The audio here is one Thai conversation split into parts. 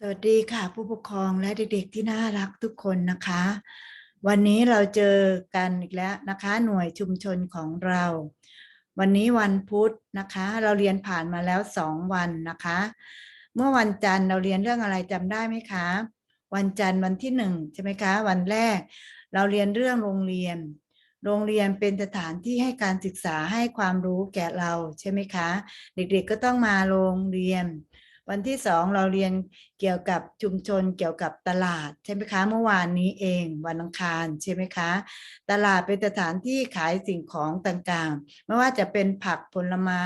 สวัสดีค่ะ ผู้ปกครองและเด็กๆที่น่ารักทุกคนนะคะ วันนี้เราเจอกันอีกแล้วนะคะ หน่วยชุมชนของเรา วันนี้วันพุธนะคะ เราเรียนผ่านมาแล้วสองวันนะคะ เมื่อวันจันทร์เราเรียนเรื่องอะไรจำได้ไหมคะ วันจันทร์วันที่หนึ่งใช่ไหมคะ วันแรก เราเรียนเรื่องโรงเรียน โรงเรียนเป็นสถานที่ให้การศึกษาให้ความรู้แก่เราใช่ไหมคะ เด็กๆก็ต้องมาโรงเรียน วันที่สองเราเรียนเกี่ยวกับชุมชนเกี่ยวกับตลาดใช่ไหมคะเมื่อวานนี้เองวันอังคารใช่ไหมคะ ตลาดเป็นสถานที่ขายสิ่งของต่างๆ ไม่ว่าจะเป็นผักผลไม้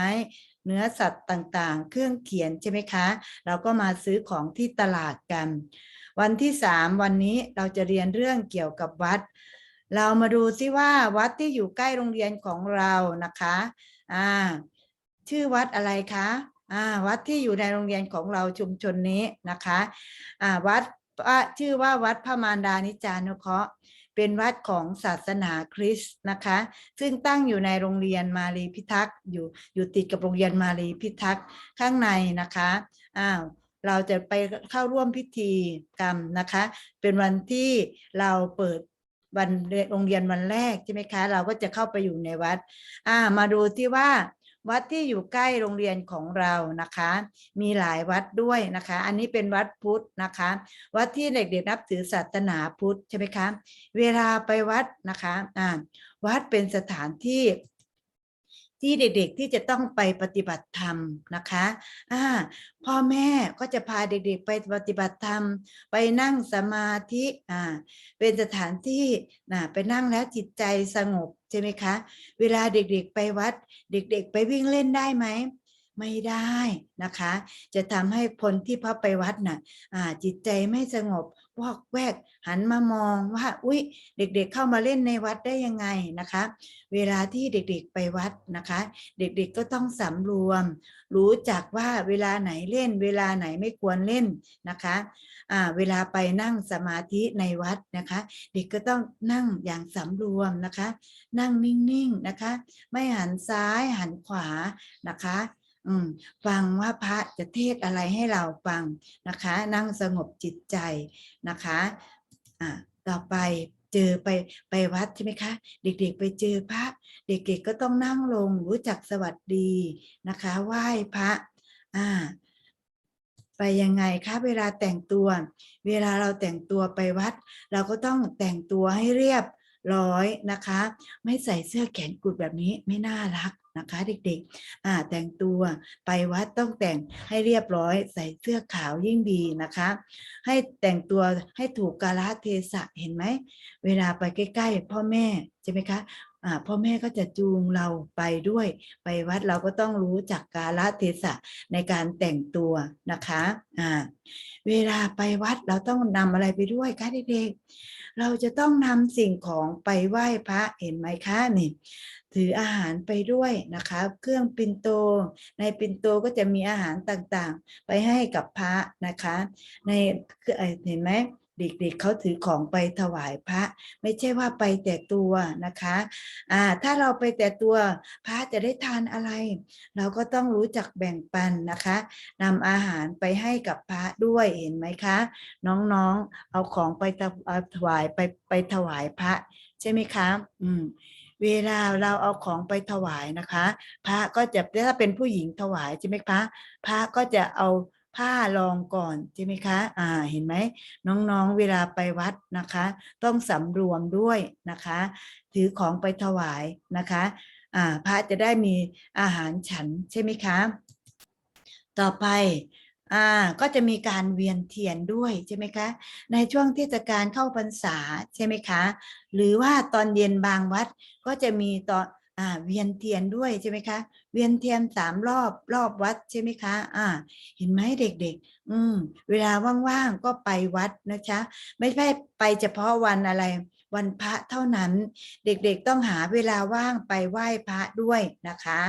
เนื้อสัตว์ต่างๆ เครื่องเขียนใช่ไหมคะ เราก็มาซื้อของที่ตลาดกัน วันที่สามวันนี้เราจะเรียนเรื่องเกี่ยวกับวัด เรามาดูซิว่าวัดที่อยู่ใกล้โรงเรียนของเรานะคะอ่าชื่อวัดอะไรคะ วัดที่อยู่ในโรงเรียนของเราชุมชนนี้นะคะวัดชื่อว่าวัดพระมารดานิจานุเคราะห์เป็นวัดของศาสนาคริสต์นะคะ ซึ่งตั้งอยู่ในโรงเรียนมารีพิทักษ์อยู่อยู่ติดกับโรงเรียนมารีพิทักษ์ข้างในนะคะอ้าวเราจะไปเข้าร่วมพิธีกรรมนะคะ เป็นวันที่เราเปิดวันโรงเรียนวันแรกใช่ไหมคะ เราก็จะเข้าไปอยู่ในวัดอ่ามาดูที่ว่า วัดที่อยู่ใกล้โรงเรียนของเรานะคะ มีหลายวัดด้วยนะคะ อันนี้เป็นวัดพุทธนะคะ วัดที่เด็กๆนับถือศาสนาพุทธใช่ไหมคะ เวลาไปวัดนะคะอ่าวัดเป็นสถานที่ ที่เด็กๆที่จะต้องไปปฏิบัติธรรมนะคะอ่าพ่อแม่ก็จะพาเด็กๆไปปฏิบัติธรรม ไปนั่งสมาธิอ่าเป็นสถานที่นะไปนั่งแล้วจิตใจสงบใช่ไหมคะ เวลาเด็กๆไปวัด เด็กๆไปวิ่งเล่นได้ไหม ไม่ได้นะคะ จะทำให้คนที่พาไปวัดน่ะอ่าจิตใจไม่สงบวอกแวกหันมามองว่าอุ๊ยเด็กๆเข้ามาเล่นในวัดได้ยังไงนะคะ เวลาที่เด็กๆไปวัดนะคะ เด็กๆก็ต้องสำรวม รู้จักว่าเวลาไหนเล่น เวลาไหนไม่ควรเล่นนะคะเวลาไปนั่งสมาธิในวัดนะคะ เด็กก็ต้องนั่งอย่างสำรวมนะคะ นั่งนิ่งๆนะคะ ไม่หันซ้ายหันขวานะคะ อืมฟังว่าพระจะเทศอะไรให้เราฟังนะคะ นั่งสงบจิตใจนะคะอ่าต่อไปเจอไปไปวัดใช่ไหมคะ เด็กๆไปเจอพระ เด็กๆก็ต้องนั่งลงรู้จักสวัสดีนะคะไหว้พระอ่าไปยังไงคะเวลาแต่งตัว เวลาเราแต่งตัวไปวัด เราก็ต้องแต่งตัวให้เรียบร้อยนะคะ ไม่ใส่เสื้อแขนกุดแบบนี้ไม่น่ารัก นะคะเด็กๆอ่าแต่งตัวไปวัดต้องแต่งให้เรียบร้อยใส่เสื้อขาวยิ่งดีนะคะ ให้แต่งตัวให้ถูกกาลเทศะเห็นไหม เวลาไปใกล้ ๆ พ่อแม่ใช่ไหมคะพ่อแม่ก็จะจูงเราไปด้วย ไปวัดเราก็ต้องรู้จักกาลเทศะในการแต่งตัวนะคะอ่าเวลาไปวัดเราต้องนำอะไรไปด้วยคะเด็กๆเราจะต้องนำสิ่งของไปไหว้พระเห็นไหมคะนี่ ถืออาหารไปด้วยนะคะ เครื่องปินโต ในปินโตก็จะมีอาหารต่างๆ ไปให้กับพระนะคะ ในเอ่อเห็นไหมเด็กๆเขาถือของไปถวายพระ ไม่ใช่ว่าไปแต่ตัวนะคะอ่าถ้าเราไปแต่ตัวพระจะได้ทานอะไร เราก็ต้องรู้จักแบ่งปันนะคะนำอาหารไปให้กับพระด้วยเห็นไหมคะ น้องๆเอาของไปถวายไปไปถวายพระ ใช่ไหมคะ อืม เวลาเราเอาของไปถวายนะคะ พระก็จะถ้าเป็นผู้หญิงถวายใช่ไหมคะพระก็จะเอาผ้ารองก่อนใช่ไหมคะ อ่า เห็นไหมน้องๆ เวลาไปวัดนะคะ ต้องสำรวมด้วยนะคะ ถือของไปถวายนะคะ อ่า พระจะได้มีอาหารฉันใช่ไหมคะ ต่อไป อ่าก็จะมีการเวียนเทียนด้วยใช่ไหมคะในช่วงเทศกาลเข้าพรรษาใช่ไหมคะหรือว่าตอนเย็นบางวัดก็จะมีตอนอ่าเวียนเทียนด้วยใช่ไหมคะเวียนเทียนสามรอบรอบวัดใช่ไหมคะอ่า เห็นไหมเด็ก ๆ อืม เวลาว่างๆก็ไปวัดนะคะไม่ใช่ไปเฉพาะวันอะไร วันพระเท่านั้น เด็กๆต้องหาเวลาว่างไปไหว้พระด้วยนะคะ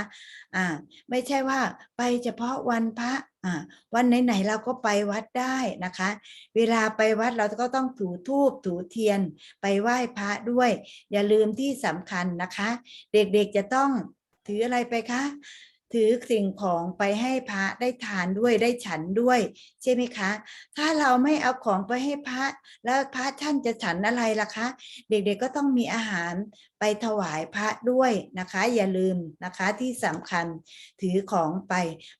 อ่าไม่ใช่ว่าไปเฉพาะวันพระอ่าวันไหนๆเราก็ไปวัดได้นะคะ เวลาไปวัดเราก็ต้องถูธูปถูเทียนไปไหว้พระด้วย อย่าลืมที่สำคัญนะคะ เด็กๆจะต้องถืออะไรไปคะ ถือสิ่งของไปให้พระได้ทานด้วยได้ฉันด้วย ใช่ไหมคะ ถ้าเราไม่เอาของไปให้พระแล้วพระท่านจะฉันอะไรล่ะคะ เด็กๆก็ต้องมีอาหารไปถวายพระด้วยนะคะ อย่าลืมนะคะที่สำคัญถือของไป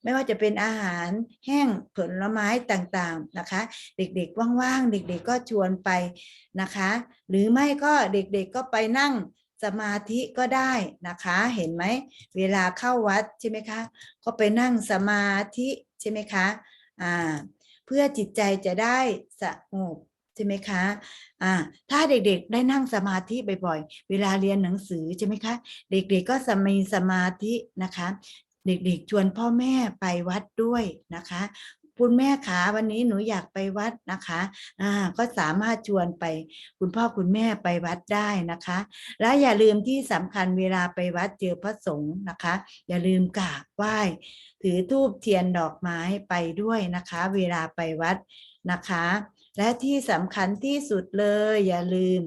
ไม่ว่าจะเป็นอาหารแห้งผลไม้ต่างๆนะคะ เด็กๆว่างๆเด็ก ๆก็ชวนไปนะคะ หรือไม่ก็เด็กๆก็ไปนั่ง สมาธิก็ได้นะคะ เห็นไหม เวลาเข้าวัดใช่ไหมคะ ก็ไปนั่งสมาธิใช่ไหมคะอ่าเพื่อจิตใจจะได้สงบใช่ไหมคะอ่าถ้าเด็กๆได้นั่งสมาธิบ่อยๆ เวลาเรียนหนังสือใช่ไหมคะ เด็กๆก็จะมีสมาธินะคะ เด็กๆชวนพ่อแม่ไปวัดด้วยนะคะ คุณแม่ขาวันนี้หนูอยากไปวัดนะคะอ่าก็สามารถชวนไปคุณพ่อคุณแม่ไปวัดได้นะคะ และอย่าลืมที่สำคัญเวลาไปวัดเจอพระสงฆ์นะคะ อย่าลืมกราบไหว้ ถือธูปเทียนดอกไม้ไปด้วยนะคะ เวลาไปวัดนะคะ และที่สำคัญที่สุดเลยอย่าลืม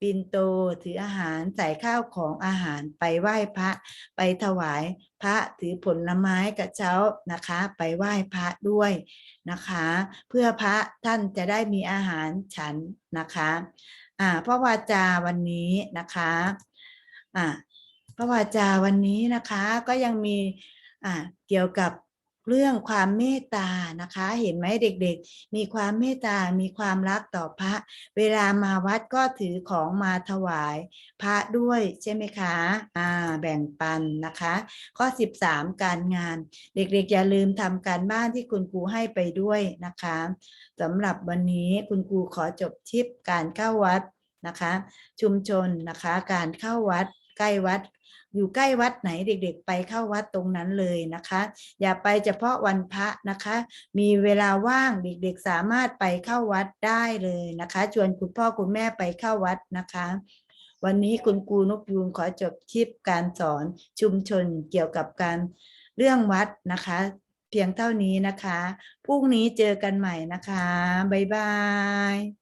ปินโตถืออาหารใส่ข้าวของอาหารไปไหว้พระ ไปถวายพระถือผลไม้กระเช้านะคะ ไปไหว้พระด้วยนะคะ เพื่อพระท่านจะได้มีอาหารฉันนะคะอ่าพระวาจาวันนี้นะคะอ่าพระวาจาวันนี้นะคะก็ยังมีอ่าเกี่ยวกับ เรื่องความเมตตานะคะ เห็นไหมเด็กๆ มีความเมตตา มีความรักต่อพระ เวลามาวัดก็ถือของมาถวาย พระด้วยใช่ไหมคะอ่าแบ่งปันนะคะ ข้อ 13 การงาน เด็กๆ อย่าลืมทำการบ้านที่คุณครูให้ไปด้วยนะคะสำหรับวันนี้คุณครูขอจบทิปการเข้าวัดนะคะ ชุมชนนะคะ การเข้าวัดใกล้วัด อยู่ใกล้วัดไหนเด็กๆ ไปเข้าวัดตรงนั้นเลยนะคะ อย่าไปเฉพาะวันพระนะคะ มีเวลาว่างเด็กๆสามารถไปเข้าวัดได้เลยนะคะ ชวนคุณพ่อคุณแม่ไปเข้าวัดนะคะ วันนี้คุณครูนกยูงขอจบคลิปการสอนชุมชนเกี่ยวกับการเรื่องวัดนะคะ เพียงเท่านี้นะคะพรุ่งนี้เจอกันใหม่นะคะบ๊ายบาย